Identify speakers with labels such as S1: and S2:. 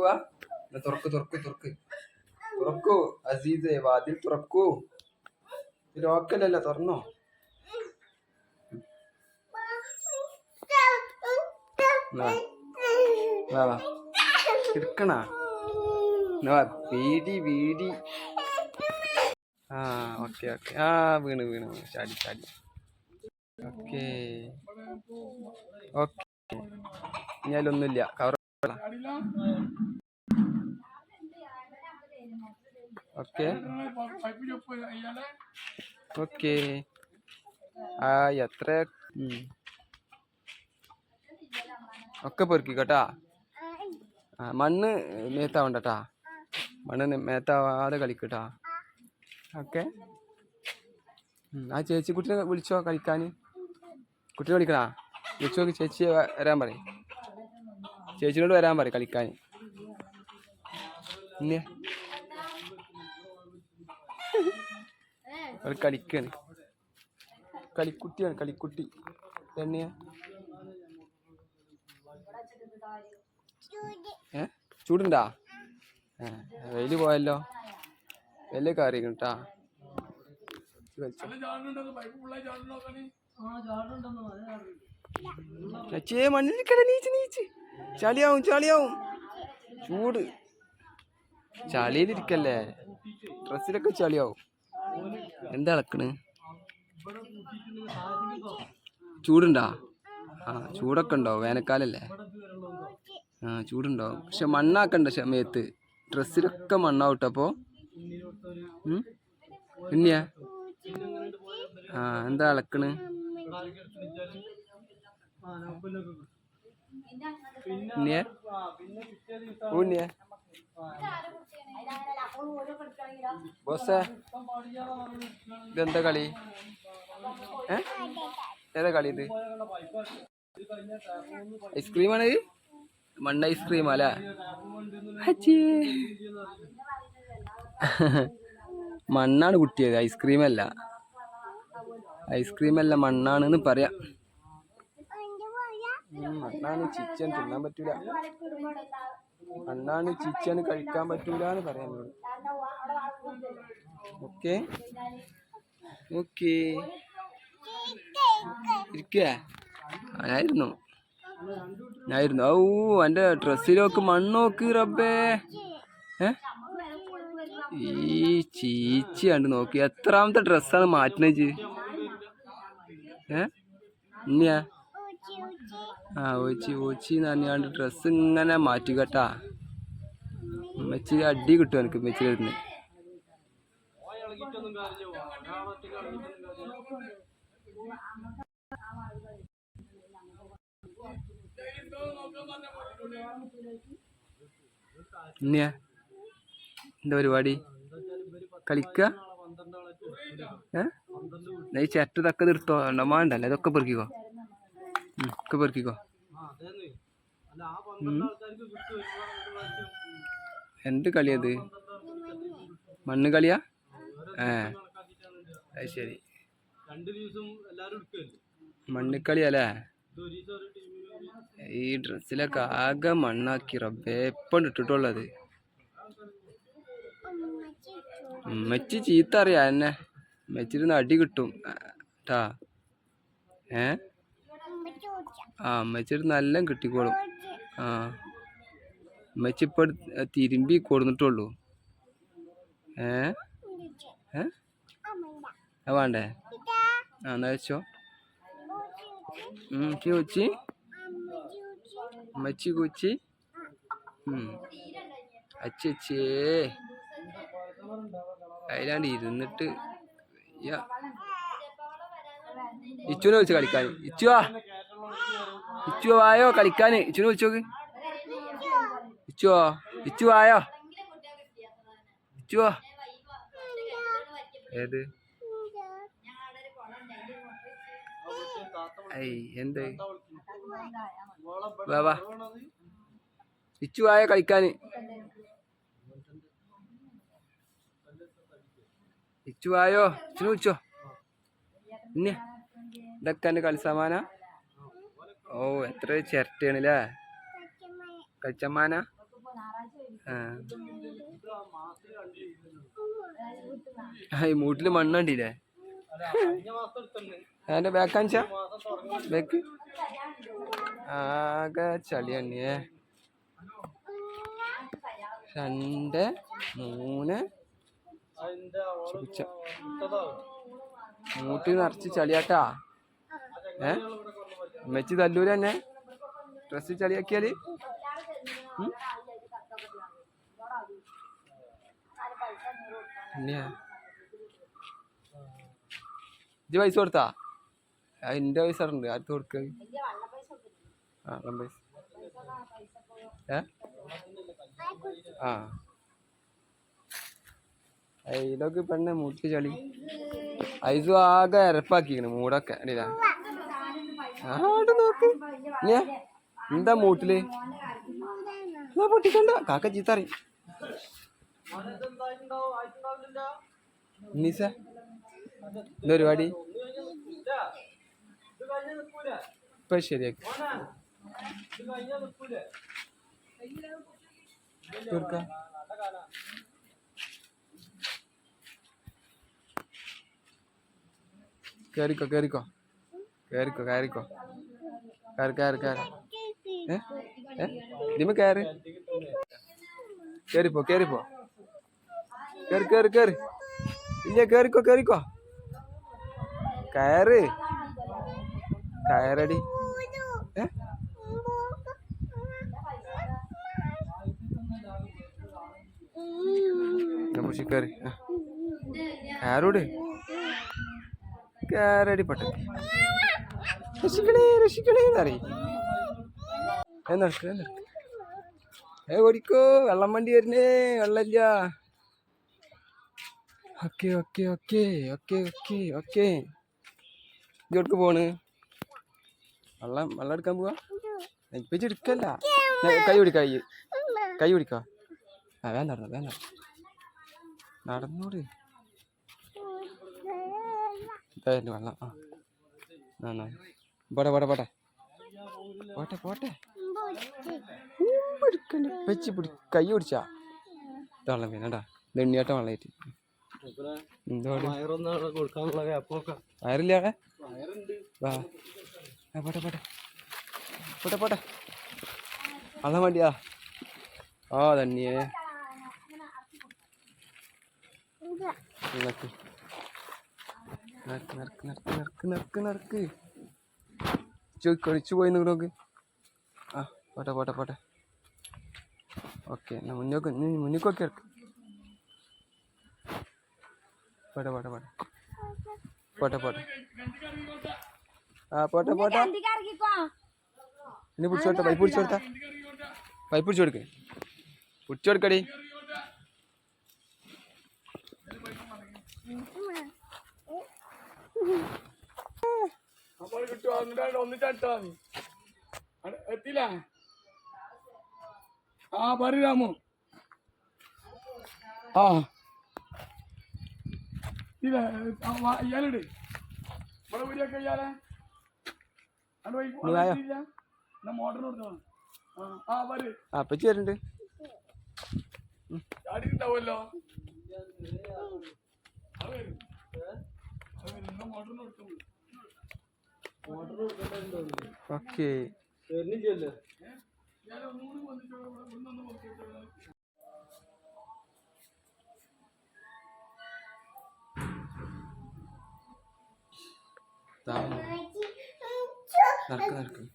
S1: എന്നാ തുറക്ക് തുറക്ക് തുറക്ക്. തുറക്കൂ അസീസെ വാതിൽ തുറക്കൂ. ലോക്കലല്ല തുറന്നോ? എടുക്കണ വീടി വീടി. ആ ഓക്കെ ഓക്കെ. ആ വീണ് വീണ് വീണ്. ചാടി ചാടി. ഓക്കെ. ഓക്കെ. ഇനി കവർ ഓക്കെ ഓക്കെ ആ എത്ര. ഒക്കെ പെറുക്കി മണ്ണ് മേത്താവണ്ടട്ടാ. മണ്ണ് മേത്താവാതെ കളിക്കട്ടാ. ഓക്കെ. ആ ചേച്ചി കുട്ടീനെ വിളിച്ചോ കളിക്കാൻ? കുട്ടീനെ വിളിക്കണാ? വിളിച്ചു നോക്കി ചേച്ചി വരാൻ പറയും. ചേച്ചിനോട് വരാൻ പറയും കളിക്കാൻ. ഇന്നെ. അവൾ കളിക്കാണ്. കളിക്കുട്ടിയാണ് കളിക്കുട്ടി. തന്നെയാ. ഏ? ചൂടുണ്ടാ? വെയിൽ പോയല്ലോ വലിയ കാര്യം കേട്ടാ ചേ മണ്ണിൽ കിട നീച്ച് നീച്ച്. ചളിയാവും ചളിയാവും. ചൂട്. ചളിയിലിരിക്കല്ലേ? ഡ്രസ്സിലൊക്കെ ചളിയാവും. എന്താ ചൂടുണ്ടോ? ആ ചൂടൊക്കെ ഉണ്ടോ വേനൽക്കാലല്ലേ? ആ ചൂടുണ്ടോ പക്ഷെ മണ്ണാക്കണ്ട സമയത്ത് ഡ്രസ്സിലൊക്കെ മണ്ണാവട്ടപ്പോ പിന്നെയാ ആ എന്താ അളക്കണ്? പിന്നെ ഉണ്ണിയെ? ബോസേ ഇതെന്താ കളി? ഏ? ഏതാ കളി ഇത്? ഐസ്ക്രീമാണ് ഇത് മണ്ണ ഐസ്ക്രീം അല്ലേ. മണ്ണാണ് കുട്ടിയത് ഐസ്ക്രീം അല്ല ഐസ്ക്രീം അല്ല മണ്ണാണെന്ന് പറയാം. മണ്ണാണ് ചിച്ചൻ തിന്നാൻ പറ്റൂല. മണ്ണാണ് ചിച്ചൻ കഴിക്കാൻ പറ്റൂല എന്ന് പറയാൻ ഓക്കെ ഓക്കെ ഇരിക്കേ. ഞായിരുന്നു ഔ എന്റെ ഡ്രസ്സിലൊക്കെ മണ്ണ് നോക്ക് റബ്ബേ ഈ ചീച്ചി നോക്കി. എത്രാമത്തെ ഡ്രസ്സാണ് മാറ്റുന്നത് ഏ? ഇനിയാ ആ ഓച്ചി ഓച്ചി നന്നെയാണ്ട് ഡ്രസ്സ് ഇങ്ങനെ മാറ്റി കേട്ടാ. അമ്മച്ചി അടി കിട്ടും എനിക്ക് ഇനിയാ എന്താ പരിപാടി? കളിക്ക? ഏ? ചേട്ട തക്ക നിർത്തോ. വേണ്ടല്ലേ ഇതൊക്കെ പെറുക്കിക്കോ. ഒക്കെ പെറുക്കിക്കോ. എന്ത് കളിയത് മണ്ണ് കളിയാ? അത് ശരി. മണ്ണിക്കളിയല്ലേ ഈ ഡ്രസ്സിലൊക്കെ ആകെ മണ്ണാക്കി റബ്ബേ. എപ്പം ഇട്ടിട്ടുള്ളത്? ഉമ്മച്ചി ചീത്ത അറിയാ എന്നെ ഉമ്മച്ചിരുന്ന് അടി കിട്ടും. ട്ടാ. ഏ? ആ ഉമ്മച്ചിരുന്ന് നല്ല കിട്ടിക്കോളും. ആ. എടുത്ത് തിരുമ്പി കൊടുന്നിട്ടുള്ളൂ. ഏ? ഏ? വേണ്ടേ? ആ എന്നാ വെച്ചോ. ഉം അമ്മച്ചി കൂച്ചി. കൊച്ചി അച്ചേ അതിലാണ്ട് ഇരുന്നിട്ട്. ഇച്ചുനെ വിളിച്ച് കളിക്കാൻ. ഇച്ചുവാ. ഇച്ചു വായോ കളിക്കാന്. ഇച്ചുനെ വിളിച്ചോക്ക് ഇച്ചുവോ. ഇച്ചു വായോ ഇച്ചുവോ. ഏത്? ഐ എന്ത്? വാ ഇച്ചു ആയ കളിക്കാന്. ഇച്ചു ആയോ ഇച്ചിനു വിളിച്ചോ പിന്നെ ഇതൊക്കെ എന്റെ കളിസമാന ഓ എത്ര ചിരട്ടയാണല്ലേ? കളിച്ചമ്മാന? ആ ആ, ഈ മൂട്ടിൽ മണ്ണ് കണ്ടില്ലേ അതിന്റെ ബാക്ക് കാണിച്ചാ? ബാക്ക് ആകെ ചളി തന്നെയേ രണ്ട് മൂന്ന്. മൂട്ടി നിറച്ച് ചളിയാട്ടാ. ഏ? അമ്മച്ചി തല്ലൂര് തന്നെ. ഡ്രസ് ചളിയാക്കിയാൽ? ഉം? ഇജ്ജ് പൈസ കൊടുത്താ? എന്റെ പൈസ ഉണ്ട് ആർക്ക് കൊടുക്ക? ആ വെള്ളം പൈസ. ഏ? ആ. അതിലൊക്കെ പെണ്ണെ മുട്ടി ചളി. ഐസു ആകെ ഇരപ്പാക്കിക്കണ് മൂടൊക്കെ. അടിയില്ല നോക്ക്. എന്താ മൂട്ടിൽ? പൊട്ടിക്കണ്ട. കാക്ക ചീത്തറി നിസ. എന്താ പരിപാടി ഇപ്പൊ ശരിയാക്കി. തീർക്കാം. കേറിക്കോ കേറിക്കോ. കേറിക്കോ കയറിക്കോ കയറി കയറി കയറി ഏ? ഏ? ഇതിമ കയറി കയറിപ്പോ കയറിപ്പോ കയറി കയറി കയറി ഇല്ല കയറിക്കോ കേറിക്കോ. കയറ് കയറടി ഏ പിടിച്ച് കയറി കയറോട് കയറടി പട്ട രക്ഷിക്കണേ രക്ഷിക്കണേ എന്നറിയ എന്നടക്ക് എന്നടക്ക് ഏ ഓടിക്കോ വെള്ളം വണ്ടി വരുന്നേ വെള്ളമില്ല okay okay okay okay okay okay ഇങ്ങോട്ട് പോണ്. വെള്ളം വെള്ളം എടുക്കാൻ പോവാ? ഇപ്പൊ എടുക്കല്ല കൈ പിടിക്ക കൈ. കൈ പിടിക്കോ. ആ വേണ്ട നടന്നു വേണ്ട നടന്നോട്. ഇതായിരുന്നു വെള്ളം. ആ. പോട്ടെ പോട്ടെ പോട്ടെ. പോട്ടെ പോട്ടെ. പിടിക്കണ്ട വെച്ച് പിടി കൈ പിടിച്ചാ. വെള്ളം വേണടാ ദണ്ണിയാട്ടം വെള്ളമായിട്ട്. എന്തോട്
S2: കൊടുക്കാനുള്ള ഗ്യാപ്പൊക്കെ.
S1: വയറില്ല വാ. ആ, പോട്ടെ പോട്ടെ. പോട്ടെ പോട്ടെ. വെള്ളം വേണ്ടിയാ. ആ തന്നെയേ നടക്ക്. നടക്ക് നടക്ക് നടക്ക് നടക്ക് ചോയ് കളിച്ചു പോയി നോക്ക് ആ പോട്ടെ പോട്ടെ പോട്ടെ. ഓക്കെ എന്നാ മുന്നോക്ക് മുന്നിക്കൊക്കെ ഇറക്ക്. പോട്ടെ പോട്ടെ പോട്ടെ. പോട്ടെ പോട്ടെ. ആ പോട്ടെ പോട്ടെ. ഇനി പിടിച്ചു കൊടുത്ത പൈപ്പ് പിടിച്ചു കൊടുത്ത പൈപ്പ് പിടിച്ചു കൊടുക്ക്. പിടിച്ചു കൊടുക്കടി. എത്തില്ല ആ പറ രാമു. ആ. ഇല്ല ഇയാളിട് ഇവിടെ ഊരിയൊക്കെ ഇയാളെ മോട്ടർ കൊടുത്തോ ആ ആ വര്
S2: ആ അപ്പച്ചി വരുന്നുണ്ട്
S1: ചാടി ഉണ്ടാവുമല്ലോ അത് വരും അത് വരും
S2: Tamam. Arkadan arkadan.